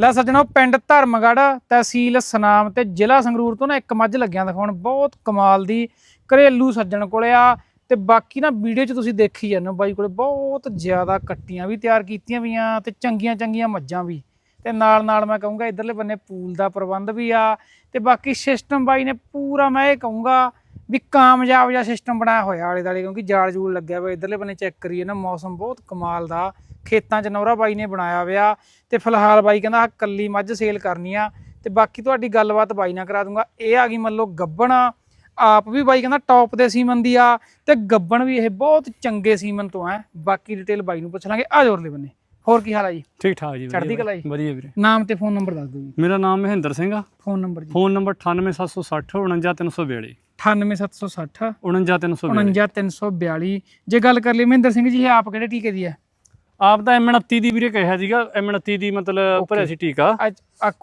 ਲੈ ਸੱਜਣੋ, ਪਿੰਡ ਧਰਮਗੜ੍ਹ, ਤਹਿਸੀਲ ਸਨਾਮ ਤੇ ਜ਼ਿਲ੍ਹਾ ਸੰਗਰੂਰ ਤੋਂ ਨਾ ਇੱਕ ਮੱਝ ਲੱਗਿਆ ਦਿਖਾਉਣ। ਬਹੁਤ ਕਮਾਲ ਦੀ ਘਰੇਲੂ ਸੱਜਣ ਕੋਲੇ ਆ ਤੇ ਬਾਕੀ ਨਾ ਵੀਡੀਓ 'ਚ ਤੁਸੀਂ ਦੇਖੀ ਜਾਂਦੇ ਹੋ ਬਾਈ ਕੋਲੇ। ਬਹੁਤ ਜ਼ਿਆਦਾ ਕੱਟੀਆਂ ਵੀ ਤਿਆਰ ਕੀਤੀਆਂ ਵੀਆਂ ਤੇ ਚੰਗੀਆਂ ਚੰਗੀਆਂ ਮੱਝਾਂ ਵੀ। ਤੇ ਨਾਲ ਨਾਲ ਮੈਂ ਕਹੂੰਗਾ ਇਧਰਲੇ ਬੰਨੇ ਪੂਲ ਦਾ ਪ੍ਰਬੰਧ ਵੀ ਆ ਤੇ ਬਾਕੀ ਸਿਸਟਮ ਬਾਈ ਨੇ ਪੂਰਾ ਮੈਂ ਇਹ ਕਹੂੰਗਾ ਵੀ ਕਾਮਯਾਬ ਜਿਹਾ ਸਿਸਟਮ ਬਣਾਇਆ ਹੋਇਆ ਆਲੇ ਦਾਲੇ ਕਿਉਂਕਿ ਜਾਲ ਜੂਲ ਲੱਗਿਆ ਹੋਇਆ ਇਧਰਲੇ ਬੰਨੇ ਚੈੱਕ ਕਰੀਏ ਨਾ, ਮੌਸਮ ਬਹੁਤ ਕਮਾਲ ਦਾ ਖੇਤਾਂ 'ਚ ਨੌਰਾ ਬਾਈ ਨੇ ਬਣਾਇਆ ਹੋਇਆ ਤੇ ਫਿਲਹਾਲ ਬਾਈ ਕਹਿੰਦਾ ਕੱਲੀ ਮੱਝ ਸੇਲ ਕਰਨੀ ਆ ਤੇ ਬਾਕੀ ਤੁਹਾਡੀ ਗੱਲਬਾਤ ਬਾਈ ਨਾਲ ਕਰਾ ਦੂੰਗਾ। ਇਹ ਆ ਗਈ ਮੰਨ ਲਓ ਗੱਬਣ। ਆਪ ਵੀ ਬਾਈ ਕਹਿੰਦਾ ਟੌਪ ਦੇ ਸੀਮਨ ਦੀ ਆ ਤੇ ਗੱਬਣ ਵੀ ਇਹ ਬਹੁਤ ਚੰਗੇ ਸੀਮਨ ਤੋਂ ਹੈ ਬਾਕੀ ਡਿਟੇਲ ਬਾਈ ਨੂੰ ਪੁੱਛ ਲਾਂਗੇ। ਆ ਜੋਰਲੇ ਬੰਨੇ। ਹੋਰ ਕੀ ਹਾਲ ਆ ਜੀ? ਠੀਕ ਠਾਕ ਜੀ ਚੜ੍ਹਦੀ ਕਲਾ ਜੀ। ਵਧੀਆ ਵੀਰੇ। ਨਾਮ ਤੇ ਫੋਨ ਨੰਬਰ ਦੱਸ ਦਿਓ ਜੀ। ਮੇਰਾ ਨਾਮ ਮਹਿੰਦਰ ਸਿੰਘ ਆ। ਫੋਨ ਨੰਬਰ ਜੀ। ਫੋਨ ਨੰਬਰ 98760 49342 98760 49342 49342 ਜੇ ਗੱਲ ਕਰ ਲਈ ਮਹਿੰਦਰ ਸਿੰਘ ਜੀ ਇਹ ਆਪ ਕਿਹੜੇ ਟੀਕੇ ਦੀ ਹੈ ਆਪ ਤਾਂ M29 ਦੀ ਵੀਰੇ ਕਿਹਾ ਸੀਗਾ M29 ਦੀ ਮਤਲਬ ਭਰਿਆ ਸੀ ਟੀਕਾ।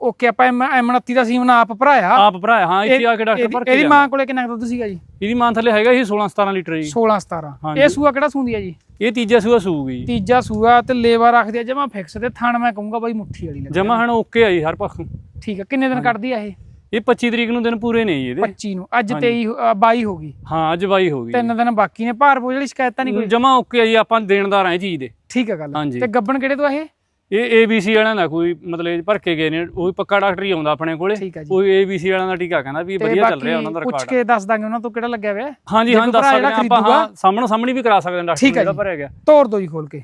ਓਕੇ ਆਪਾਂ M29 ਦਾ ਸੀਮਨ ਆਪ ਭਰਾਇਆ। ਆਪ ਭਰਾਇਆ ਹਾਂ ਇੱਥੇ ਆ ਕੇ ਡਾਕਟਰ ਭਰ ਕੇ ਇਹਦੀ। ਮਾਂ ਕੋਲੇ ਕਿੰਨਾ ਦੁੱਧ ਸੀਗਾ ਜੀ? ਇਹਦੀ ਮਾਂ ਥੱਲੇ ਹੈਗਾ ਸੀ 16 17 ਲੀਟਰ ਜੀ। 16 17 ਹਾਂਜੀ। ਇਹ ਸੂਆ ਕਿਹੜਾ ਸੂੰਦੀ ਹੈ ਜੀ? ਇਹ ਤੀਜਾ ਸੂਆ ਸੂਗੀ ਤੀਜਾ ਸੂਆ ਤੇ ਲੇਵਾ ਰੱਖਦੀ ਆ ਜਮਾ ਫਿਕਸ ਤੇ ਥਣ ਮੈਂ ਕਹੂੰਗਾ ਬਾਈ ਮੁੱਠੀ ਵਾਲੀ ਲੱਗੀ ਜਮਾ ਹਣ ਓਕੇ ਆ ਜੀ ਹਰ ਪੱਖੋਂ। ਠੀਕ ਹੈ ਕਿੰਨੇ ਦਿਨ ਕੱਢਦੀ ਆ ਇਹ? ਇਹ 25 ਤਰੀਕ ਨੂੰ ਦਿਨ ਪੂਰੇ ਨੇ ਜੀ ਇਹਦੇ। 25 ਨੂੰ। ਅੱਜ 23 ਹੋ- ਅ, 22 ਹੋ ਗਈ। ਹਾਂ ਅੱਜ ਬਾਈ ਹੋ ਗਈ। ਤਿੰਨ ਦਿਨ ਬਾਕੀ ਨੇ ਭਾਰ ਬੋਝ ਵਾਲੀ ਸ਼ਿਕਾਇਤ ਨਹੀਂ ਕੋਈ? ਜਮਾ ਓਕੇ ਆ ਜੀ ਆਪਾਂ ਦੇਣਦਾਰ ਆ ਇਹ ਚੀਜ਼ ਦੇ। ਠੀਕ ਹੈ ਗੱਲ। ਹਾਂਜੀ। ਤੇ ਗੱਬਣ ਕਿਹੜੇ ਤੋਂ ਆ ਇਹ? ਇਹ ABC ਵਾਲਿਆਂ ਦਾ ਕੋਈ ਮਤਲਬ ਇਹ ਭਰ ਕੇ ਗਏ ਨੇ ਉਹ ਵੀ ਪੱਕਾ ਡਾਕਟਰ ਹੀ ਆਉਂਦਾ ਆਪਣੇ ਕੋਲੇ। ਠੀਕ ਹੈ ਜੀ। ਉਹ ABC ਵਾਲਿਆਂ ਦਾ ਟੀਕਾ ਕਹਿੰਦਾ ਵੀ ਵਧੀਆ ਚੱਲ ਰਿਹਾ ਉਹਨਾਂ ਦਾ ਪੁੱਛ ਰਿਕਾਰਡ ਕੇ ਦੱਸ ਦਾਂਗੇ ਉਹਨਾਂ ਤੋਂ ਕਿਹੜਾ ਲੱਗਿਆ ਹੋਇਆ। ਹੈ। ਹਾਂਜੀ ਜੇ ਹਾਂ ਕੋਈ ਦੱਸ ਭਰਾ ਸਕਦੇ ਜਿਹੜਾ ਹਾਂ ਆਪਾਂ। ਖਰੀਦੂਗਾ- ਹਾਂ ਸਾਹਮਣੇ ਸਾਹਮਣੇ ਵੀ ਕਰਾ ਸਕਦੇ ਹਾਂ ਡਾਕਟਰ ਠੀਕ ਹੈ ਜਿਹੜਾ ਜੀ। ਭਰਿਆ ਗਿਆ। ਤੋੜ ਦੋ ਜੀ ਖੋਲ ਕੇ।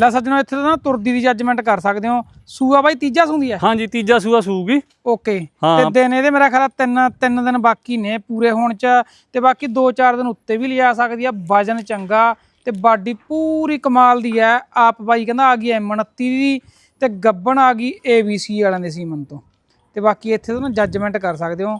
ਲੈ ਸੱਜਣੋ ਇੱਥੇ ਤਾਂ ਨਾ ਤੁਰਦੀ ਦੀ ਜੱਜਮੈਂਟ ਕਰ ਸਕਦੇ ਹੋ। ਸੂਆ ਬਾਈ ਤੀਜਾ ਸੂੰਦੀ ਹੈ ਹਾਂਜੀ ਤੀਜਾ ਸੂਆ ਸੂਗੀ। ਓਕੇ। ਹਾਂ। ਤੇ ਦਿਨ ਇਹਦੇ ਮੇਰਾ ਖਿਆਲ ਆ ਤਿੰਨ ਤਿੰਨ ਦਿਨ ਬਾਕੀ ਨੇ ਪੂਰੇ ਹੋਣ ਚ। ਤੇ ਬਾਕੀ 2-4 ਦਿਨ ਉੱਤੇ ਵੀ ਲਿਜਾ ਸਕਦੀ ਆ। ਵਜਨ ਚੰਗਾ। ਤੇ ਬਾਡੀ ਪੂਰੀ ਕਮਾਲ ਦੀ ਹੈ। ਆਪ ਬਾਈ ਕਹਿੰਦਾ ਆ ਗਈ M29 ਦੀ ਤੇ ਗੱਬਣ ਆ ਗਈ ABC ਵਾਲਿਆਂ ਦੇ ਸੀਮਨ ਤੋਂ। ਤੇ ਬਾਕੀ ਇੱਥੇ ਤੋਂ ਨਾ ਜੱਜਮੈਂਟ ਕਰ ਸਕਦੇ ਹੋ।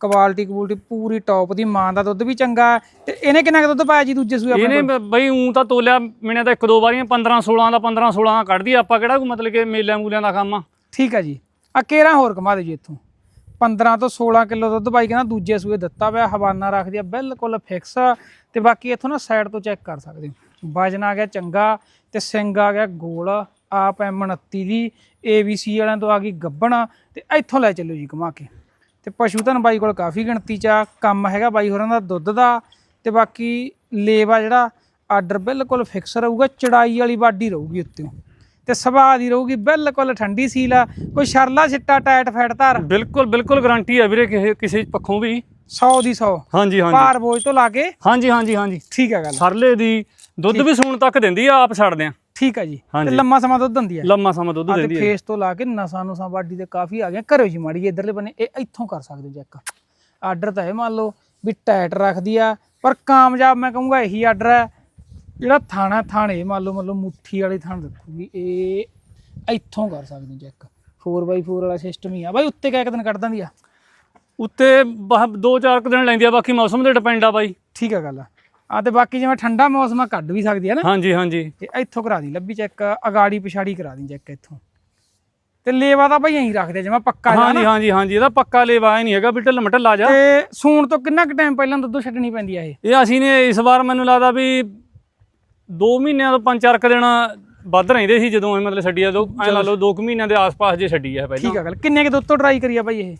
ਕੁਆਲਿਟੀ ਕੁਆਲਿਟੀ ਪੂਰੀ ਟੌਪ ਦੀ ਮਾਂ ਦਾ ਦੁੱਧ ਵੀ ਚੰਗਾ। ਤੇ ਇਹਨੇ ਕਿੰਨਾ ਕੁ ਦੁੱਧ ਪਾਇਆ ਜੀ ਦੂਜੇ ਸੂਏ ਆਪਣੇ ਇਹਨੇ ਬਈ ਉਂ ਤਾਂ ਤੋਲਿਆ ਮੈਨੇ ਤਾਂ ਇੱਕ ਦੋ ਵਾਰੀਆਂ 15 16 ਦਾ 15 16 ਦਾ ਕੱਢਦੀ ਆ, ਆਪਾਂ ਕਿਹੜਾ ਕੋਈ ਮਤਲਬ ਕਿ ਮੇਲਿਆਂ ਮੂਲਿਆਂ ਦਾ ਕੰਮ ਆ? ਠੀਕ ਹੈ ਜੀ। ਆ ਕੇਰਾ ਹੋਰ ਕਮਾ ਦੇ ਜੀ ਇੱਥੋਂ। 15 ਤੋਂ 16 ਕਿਲੋ ਦੁੱਧ ਬਾਈ ਕਹਿੰਦਾ ਦੂਜੇ ਸੂਏ ਦਿੱਤਾ ਪਿਆ ਹਵਾਨਾ ਰੱਖਦੀ ਆ ਬਿਲਕੁਲ ਫਿਕਸ ਤੇ ਬਾਕੀ ਇੱਥੋਂ ਨਾ ਸਾਈਡ ਤੋਂ ਚੈੱਕ ਕਰ ਸਕਦੇ ਹੋ। ਵਜਨ ਆ ਗਿਆ ਚੰਗਾ ਤੇ ਸਿੰਗ ਆ ਗਿਆ ਗੋਲ। ਆਪ M29 ਦੀ ABC ਵਾਲਿਆਂ ਤੋਂ ਆ ਗਈ ਗੱਬਣ ਤੇ ਇੱਥੋਂ ਲੈ ਚੱਲੋ ਜੀ ਘੁਮਾ ਕੇ। ਤੇ ਪਸ਼ੂ ਧਨ ਬਾਈ ਕੋਲ ਕਾਫੀ ਗਿਣਤੀ ਚ ਆ, ਕੰਮ ਹੈਗਾ ਬਾਈ ਹੋਰਾਂ ਦਾ ਦੁੱਧ ਦਾ। ਤੇ ਬਾਕੀ ਲੇਵਾ ਜਿਹੜਾ ਆਰਡਰ ਬਿਲਕੁਲ ਫਿਕਸ ਰਹੂਗਾ, ਚੜਾਈ ਵਾਲੀ ਬਾਡੀ ਰਹੂਗੀ ਉੱਤੇ। ਤੇ ਸੁਭਾਅ ਦੀ ਰਹੂਗੀ, ਬਿਲਕੁਲ ਠੰਡੀ ਸੀਲ ਆ, ਕੋਈ ਸ਼ਰਲਾ ਛਿੱਟਾ ਟਾਇਟ ਫੈਟ ਧਾਰ। ਬਿਲਕੁਲ ਬਿਲਕੁਲ ਗਾਰੰਟੀ ਆ ਵੀਰੇ ਕਿਸੇ ਕਿਸੇ ਪੱਖੋਂ ਵੀ। 100 ਦੀ 100 ਹਾਂਜੀ ਹਾਂਜੀ। ਭਾਰ ਬੋਝ ਤੋਂ ਲਾ ਕੇ ਹਾਂਜੀ ਹਾਂਜੀ ਹਾਂਜੀ। ਠੀਕ ਹੈ ਗੱਲ। ਸਰਲੇ ਦੀ ਦੁੱਧ ਵੀ ਸੂਣ ਤੱਕ ਦਿੰਦੀ ਆ ਆਪ ਛੱਡਦੇ ਆ। ਠੀਕ ਹੈ ਜੀ। ਤੇ ਹਾਂਜੀ। ਲੰਮਾ ਸਮਾਂ ਦੁੱਧ ਦਿੰਦੀ ਹੈ ਲੰਮਾ ਸਮਾਂ ਦੁੱਧ ਆ ਤੇ ਦਿੰਦੀ ਆ ਫੇਸ ਤੋਂ ਲਾ ਕੇ ਨਸਾਂ ਨੂੰ ਬਾਡੀ ਤੇ ਕਾਫੀ ਆ ਗਿਆ। ਘਰੋ ਜੀ ਮਾੜੀ ਇਧਰਲੇ ਬੰਨੇ ਇਹ ਇੱਥੋਂ ਕਰ ਸਕਦੇ ਹੋ ਚੈੱਕ ਆਰਡਰ ਤਾਂ ਇਹ ਮੰਨ ਲਓ ਵੀ ਟਾਇਟ ਰੱਖਦੀ ਆ ਪਰ ਕਾਮਯਾਬ ਮੈਂ ਕਹੂੰਗਾ ਇਹੀ ਆਰਡਰ ਹੈ ਜਿਹੜਾ ਥਾਣਾ ਥਾਣੇ ਮੰਨ ਲਓ ਮੰਨ ਲਓ ਮੁੱਠੀ ਵਾਲੀ ਥਾਣ ਰੱਖੂਗੀ ਇਹ ਇੱਥੋਂ ਕਰ ਸਕਦੇ ਹੋ ਚੈੱਕ 4x4 ਵਾਲਾ ਸਿਸਟਮ ਹੀ ਆ। ਬਾਈ ਉੱਤੇ ਕਿਆ ਇੱਕ ਦਿਨ ਕੱਢ ਦਿੰਦੀ ਆ? ਉੱਤੇ ਬਾਹ- ਦੋ ਚਾਰ ਕੁ ਦਿਨ ਲੈਂਦੀ ਆ ਬਾਕੀ ਮੌਸਮ ਤੇ ਡਿਪੈਂਡ ਆ ਬਾਈ। ਠੀਕ ਆ ਗੱਲ ਆ। ਆ ਤੇ ਬਾਕੀ ਜਿਵੇਂ ਠੰਡਾ ਮੌਸਮ ਆ ਕੱਢ ਵੀ ਸਕਦੀ ਆ ਨਾ। ਹਾਂਜੀ ਹਾਂਜੀ। ਤੇ ਇੱਥੋਂ ਕਰਾ ਦੀ ਲੱਭੀ ਚੈੱਕ ਅਗਾੜੀ ਪਿਛਾੜੀ ਕਰਾ ਦੀ ਚੈੱਕ ਇੱਥੋਂ। ਤੇ ਲੇਵਾ ਤਾਂ ਭਾਈ ਐਂ ਰੱਖਦੇ ਜਿਵੇਂ ਪੱਕਾ ਜਿਹਾ ਹਾਂਜੀ ਨਾ। ਹਾਂਜੀ ਹਾਂਜੀ ਇਹਦਾ ਪੱਕਾ ਲੇਵਾ ਹੀ ਨਹੀਂ ਹੈਗਾ ਵੀ ਢਿੱਲ ਮਟਲ ਲਾ ਜਾ ਤੇ ਸੂਣ ਤੋਂ ਕਿੰਨਾ ਕੁ ਟਾਈਮ ਪਹਿਲਾਂ ਦੁੱਧ ਛੱਡਣੀ ਪੈਂਦੀ ਆ ਇਹ? ਇਹ ਅਸੀਂ ਨੇ ਇਸ ਵਾਰ ਮੈਨੂੰ ਲੱਗਦਾ ਵੀ 2 ਮਹੀਨਿਆਂ ਤੋਂ 5-4 ਕ ਦਿਨ ਵੱਧ ਰਹਿੰਦੇ ਸੀ ਜਦੋਂ ਇਹ ਮਤਲਬ ਛੱਡੀ ਆ ਦੋ ਐ ਲਾ ਲਓ 2 ਮਹੀਨਿਆਂ ਦੇ ਆਸ-ਪਾਸ ਜੇ ਛੱਡੀ ਆ ਪਹਿਲਾਂ। ਠੀਕ ਆ ਗੱਲ ਕਿੰਨੇ ਕੁ ਦੁੱਧ ਤੋਂ ਟਰਾਈ ਕਰੀ ਆ ਭਾਈ ਇਹ?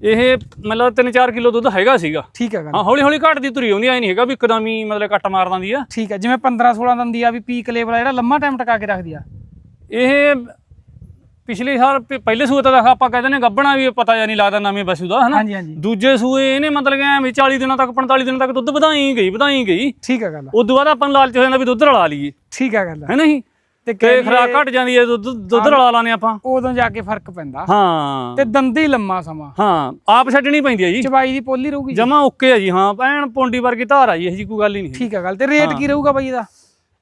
ਇਹ ਮਤਲਬ 3-4 ਕਿਲੋ ਦੁੱਧ ਹੈਗਾ ਸੀਗਾ। ਠੀਕ ਗੱਲ। ਹਾਂ ਹੌਲੀ ਹੌਲੀ ਘਟਦੀ ਤੁਰੀ ਆਉਂਦੀ ਐ ਨਹੀਂ ਹੈਗਾ ਵੀ ਇੱਕਦਮ ਹੀ ਮਤਲਬ ਕੱਟ ਮਾਰ ਦਿੰਦੀ ਆ। ਠੀਕ ਆ ਜਿਵੇਂ 15 16 ਦਿੰਦੀ ਆ ਵੀ ਪੀਕ ਲੈਵਲ ਆ ਜਿਹੜਾ ਲੰਮਾ ਟਾਈਮ ਟਕਾ ਕੇ ਰੱਖਦੀ ਆ। ਇਹ ਪਿਛਲੇ ਸਾਲ ਪਹਿਲੇ ਸੂਏ ਤਾਂ ਦੇਖਾ ਆਪਾਂ ਕਹਿੰਦੇ ਨੇ ਗੱਬਣਾ ਵੀ ਪਤਾ ਜਾਂ ਨਹੀਂ ਲੱਗਦਾ ਨਵੇਂ ਪਸ਼ੂ ਦਾ ਹਨਾ? ਦੂਜੇ ਸੂਏ ਇਹਨੇ ਮਤਲਬ ਕਿ ਐਂ ਵੀ 40 ਦਿਨਾਂ ਤੱਕ 45 ਦਿਨਾਂ ਤੱਕ ਦੁੱਧ ਵਧਾਈ ਗਈ ਵਧਾਈ ਗਈ। ਠੀਕ ਆ ਗੱਲ ਉਦੋਂ ਬਾਅਦ ਆਪਾਂ ਲਾਲਚ ਹੋ ਜਾਂਦਾ ਵੀ ਦੁੱਧ ਰਲਾ ਲਈਏ। ਠੀਕ ਆ ਗੱਲ ਹੈ ਨਹੀਂ? ਤੇ ਖਰਾਕ ਘਟ ਜਾਂਦੀ ਹੈ ਦੁੱਧ ਦੁੱਧ ਰਲਾ ਲਾਨੇ ਆਪਾਂ। ਉਦੋਂ ਜਾ ਕੇ ਫ਼ਰਕ ਪੈਂਦਾ। ਹਾਂ। ਤੇ ਦੰਦੀ ਲੰਮਾ ਸਮਾਂ। ਹਾਂ ਆਪ ਛੱਡਣੀ ਪੈਂਦੀ ਹੈ ਜੀ। ਚਵਾਈ ਦੀ ਪੋਲੀ ਰਹੂਗੀ। ਜਮਾ ਓਕੇ ਹੈ ਜੀ ਹਾਂ ਐਨ ਪੌਂਡੀ ਵਰਗੀ ਧਾਰ ਆ ਜੀ ਇਹ ਜੀ ਕੋਈ ਗੱਲ ਹੀ ਨਹੀਂ ਠੀਕ ਆ ਗੱਲ ਤੇ ਰੇਟ ਕੀ ਰਹੂਗਾ ਭਾਈ ਇਹਦਾ?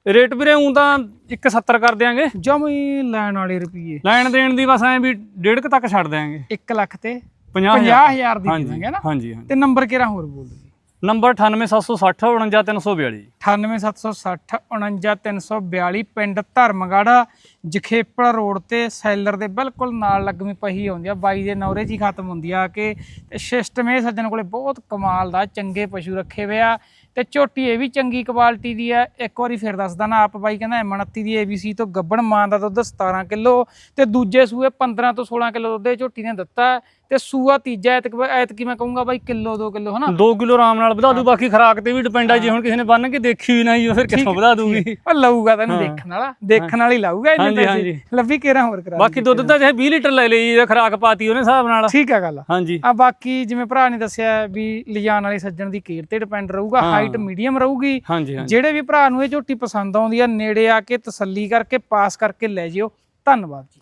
ਰੇਟ ਵੀਰੇ ਉਂ ਤਾਂ 170 ਕਰ ਦਿਆਂਗੇ। ਜਮੀ ਲੈਣ ਵਾਲੇ ਰੁਪਏ ਲੈਣ ਦੇਣ ਦੀ ਬਸ ਐ ਵੀ ਡੇਢ ਕੁ ਤੱਕ ਛੱਡ ਦਿਆਂਗੇ। 1 ਲੱਖ ਤੇ 50000 50000 ਦੀ ਦੇ ਦਾਂਗੇ ਨਾ। ਹਾਂਜੀ ਹਾਂਜੀ। ਤੇ ਨੰਬਰ ਕਿਹੜਾ ਹੋਰ ਬੋਲ ਦਿਓ। ਨੰਬਰ 98760 49342 98760 49342 ਪਿੰਡ ਧਰਮਗੜ੍ਹ ਜਖੇਪਲ ਰੋਡ ਤੇ ਸੈਲਰ ਦੇ ਬਿਲਕੁਲ ਨਾਲ ਲੱਗਵੀਂ ਪਹੀ ਆਉਂਦੀ ਆ, ਬਾਈ ਦੇ ਨੌਰੇ 'ਚ ਹੀ ਖਤਮ ਹੁੰਦੀ ਆ ਕਿ। ਤੇ ਸਿਸਟਮ ਇਹ ਸੱਜਣ ਕੋਲੇ ਬਹੁਤ ਕਮਾਲ ਦਾ, ਚੰਗੇ ਪਸ਼ੂ ਰੱਖੇ ਹੋਏ ਆ। ਤੇ ਝੋਟੀ ਇਹ ਵੀ ਚੰਗੀ ਕੁਆਲਿਟੀ ਦੀ ਆ। ਇੱਕ ਵਾਰੀ ਫਿਰ ਦੱਸਦਾ ਨਾ ਆਪ ਬਾਈ, ਕਹਿੰਦਾ M29 ਦੀ ABC ਤੋਂ ਗੱਬਣ ਮਾਂ ਦਾ ਦੁੱਧ 17 ਕਿਲੋ ਤੇ ਦੂਜੇ ਸੂਏ 15 ਤੋਂ 16 ਕਿਲੋ ਦੁੱਧ ਇਹ ਝੋਟੀ ਨੇ ਦਿੱਤਾ। ਤੇ ਸੂਆ ਤੀਜਾ ਐਤਕ ਐਤਕੀ ਮੈਂ ਕਹੂੰਗਾ ਬਾਈ ਕਿਲੋ 2 ਕਿਲੋ ਹਨਾ? 2 ਕਿਲੋ ਆਰਾਮ ਨਾਲ ਵਧਾ ਦੂ ਬਾਕੀ ਖਰਾਕ ਤੇ ਵੀ ਡਿਪੈਂਡ ਆ ਜੇ ਹੁਣ ਕਿਸੇ ਨੇ ਬੰਨ ਕੇ ਦੇਖੀ ਵੀ ਨਹੀਂ ਫਿਰ ਕਿੱਥੋਂ ਵਧਾ ਦੂਗੀ? ਉਹ ਲਊਗਾ ਤੈਨੂੰ। ਦੇਖਣ ਵਾਲਾ ਦੇਖਣ ਵਾਲੀ ਲਾਊਗਾ ਇਹਨੇ ਪੈਸੇ। ਲੱਭੀ ਕੇਰਾ ਹੋਰ ਕਰਾ ਬਾਕੀ ਦੁੱਧ ਤਾਂ ਚਾਹੇ 20 ਲੀਟਰ ਲੈ ਲਈ ਜੇ ਖਰਾਕ ਪਾਤੀ ਉਹਨੇ ਹਿਸਾਬ ਨਾਲ। ਠੀਕ ਹੈ ਗੱਲ। ਹਾਂਜੀ। ਆ ਬਾਕੀ ਜਿਵੇਂ ਭਰਾ ਨੇ ਦੱਸਿਆ ਵੀ ਲਿਜਾਣ ਵਾਲੇ ਸੱਜਣ ਦੀ ਕੇਰ ਤੇ ਡਿਪੈਂਡ ਰਹੂਗਾ। ਹਾਈਟ ਮੀਡੀਅਮ ਰਹੂਗੀ। ਜਿਹੜੇ ਵੀ ਭਰਾ ਨੂੰ ਇਹ ਝੋਟੀ ਪਸੰਦ ਆਉਂਦੀ ਆ ਨੇੜੇ ਆ ਕੇ ਤਸੱਲੀ ਕਰਕੇ ਪਾਸ ਕਰਕੇ ਲੈ ਜਿਓ। ਧੰਨਵਾਦ ਜੀ।